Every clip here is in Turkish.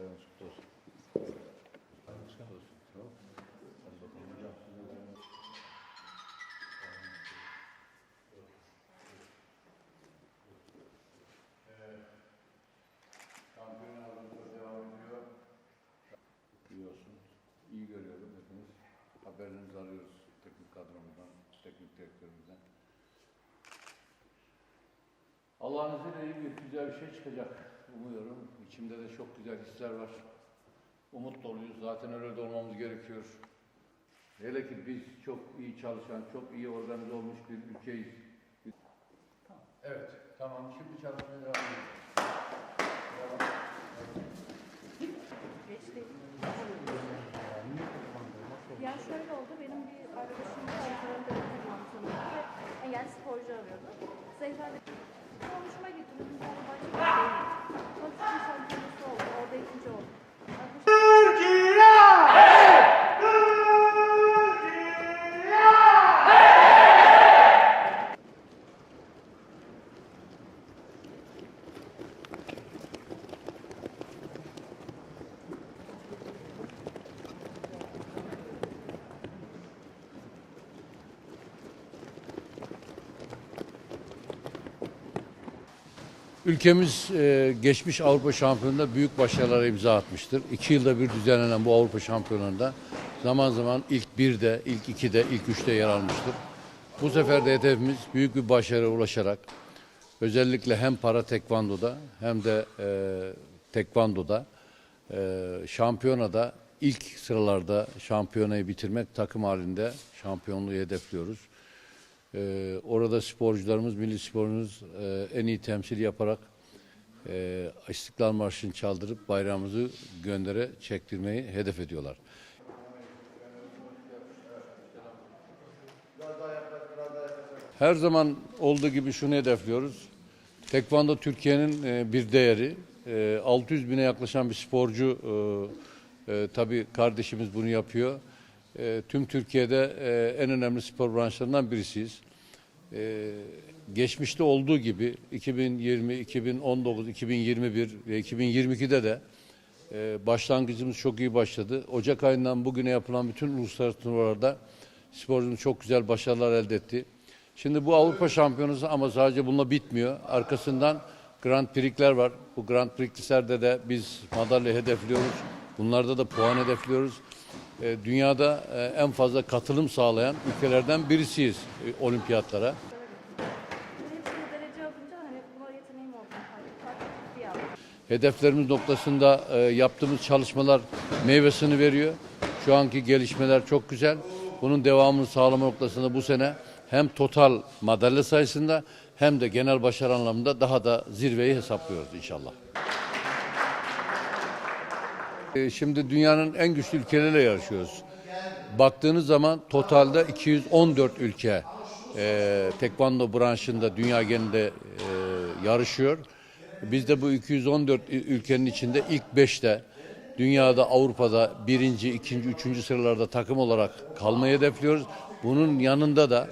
Bayramınız kutlu olsun. Bayramınız kutlu olsun. Ediyor. Biliyorsun, iyi görüyorum hepimiz. Haberlerinizi alıyoruz teknik kadromuzdan, teknik direktörümüzden. Allah'ın izniyle iyi bir güzel bir şey çıkacak. Umuyorum. İçimde de çok güzel hisler var. Umut doluyuz. Zaten öyle de olmamız gerekiyor. Hele ki biz çok iyi çalışan, çok iyi organize olmuş bir ülkeyiz. Evet, tamam. Şimdi çalışmaya devam edelim. Ya şöyle oldu, benim bir arkadaşım da Ankara'da bir engelli sporcu arıyordu. Zehra konuşma değil. Sonra What's Ülkemiz e, geçmiş Avrupa Şampiyonunda büyük başarılara imza atmıştır. İki yılda bir düzenlenen bu Avrupa Şampiyonlarında zaman zaman ilk birde, ilk ikide, ilk üçte yer almıştır. Bu sefer de hedefimiz büyük bir başarıya ulaşarak özellikle hem para tekvandoda hem de e, tekvandoda e, şampiyonada ilk sıralarda şampiyonayı bitirmek takım halinde şampiyonluğu hedefliyoruz. Ee, orada sporcularımız, milli sporcumuz e, en iyi temsil yaparak e, İstiklal Marşı'nı çaldırıp bayrağımızı göndere çektirmeyi hedef ediyorlar. Her zaman olduğu gibi şunu hedefliyoruz. Tekvando Türkiye'nin e, bir değeri. E, 600 bine yaklaşan bir sporcu e, e, tabii kardeşimiz bunu yapıyor. E, tüm Türkiye'de e, en önemli spor branşlarından birisiyiz. E, geçmişte olduğu gibi 2020, 2019, 2021 ve 2022'de de e, başlangıcımız çok iyi başladı. Ocak ayından bugüne yapılan bütün uluslararası turnuvalarda sporcumuz çok güzel başarılar elde etti. Şimdi bu Avrupa Şampiyonası ama sadece bununla bitmiyor. Arkasından Grand Prix'ler var. Bu Grand Prix'lerde de biz madalya hedefliyoruz. Bunlarda da puan hedefliyoruz. E, dünyada e, en fazla katılım sağlayan ülkelerden birisiyiz e, olimpiyatlara. Hedeflerimiz noktasında yaptığımız çalışmalar meyvesini veriyor. Şu anki gelişmeler çok güzel. Bunun devamını sağlama noktasında bu sene hem total madalya sayısında hem de genel başarı anlamında daha da zirveyi hesaplıyoruz inşallah. E, Şimdi dünyanın en güçlü ülkeleriyle yarışıyoruz. Baktığınız zaman totalde 214 ülke e, tekvando branşında dünya genelinde e, yarışıyor. Biz de bu 214 ü- ülkenin içinde ilk 5'te dünyada Avrupa'da birinci, ikinci, üçüncü sıralarda takım olarak kalmayı hedefliyoruz. Bunun yanında da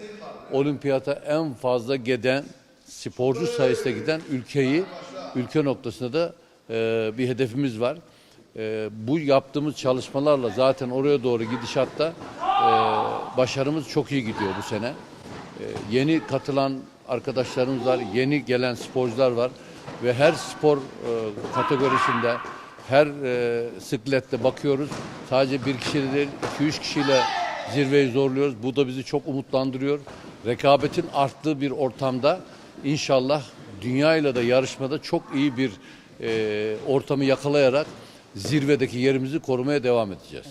olimpiyata en fazla giden sporcu sayısına giden ülkeyi ülke noktasında da e, bir hedefimiz var. E, bu yaptığımız çalışmalarla zaten oraya doğru gidişatta e, başarımız çok iyi gidiyor bu sene. E, yeni katılan arkadaşlarımız var, yeni gelen sporcular var ve her spor e, kategorisinde, her e, sıklette bakıyoruz. Sadece bir kişi de değil, iki üç kişiyle zirveyi zorluyoruz. Bu da bizi çok umutlandırıyor. Rekabetin arttığı bir ortamda inşallah dünyayla da yarışmada çok iyi bir e, ortamı yakalayarak zirvedeki yerimizi korumaya devam edeceğiz.